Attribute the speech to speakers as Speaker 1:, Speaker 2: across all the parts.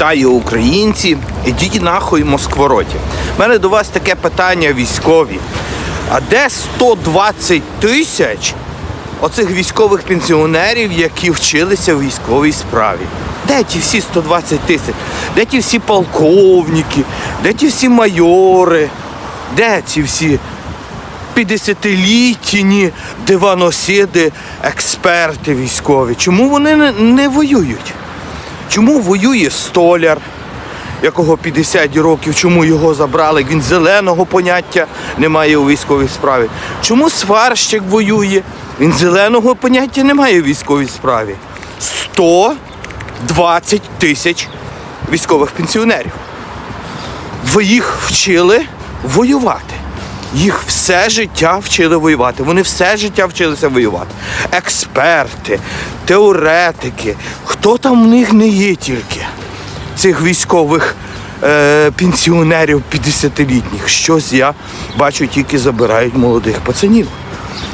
Speaker 1: Вітаю українці, ідіть нахуй москвороті. У мене до вас таке питання військові. А де 120 тисяч оцих військових пенсіонерів, які вчилися в військовій справі? Де ті всі 120 тисяч? Де ті всі полковники? Де ті всі майори? Де ці всі 50-літні диваносіди, експерти військові? Чому вони не, воюють? Чому воює столяр, якого 50 років, чому його забрали? Він зеленого поняття не має у військовій справі. Чому сварщик воює? Він зеленого поняття не має у військовій справі. 120 тисяч військових пенсіонерів. Ви їх вчили воювати. Їх все життя вчили воювати. Вони все життя вчилися воювати. Експерти, теоретики, хто там в них не є тільки цих військових е, пенсіонерів 50-літніх. Щось я бачу, тільки забирають молодих пацанів.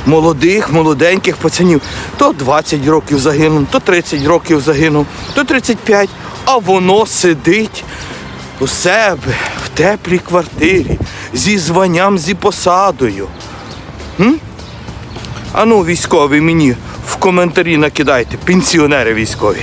Speaker 1: Молодих, молоденьких пацанів. То 20 років загинув, то 30 років загинув, то 35, а воно сидить у себе в теплій квартирі зі званням, зі посадою. М? А ну, військові, мені в коментарі накидайте, пенсіонери військові.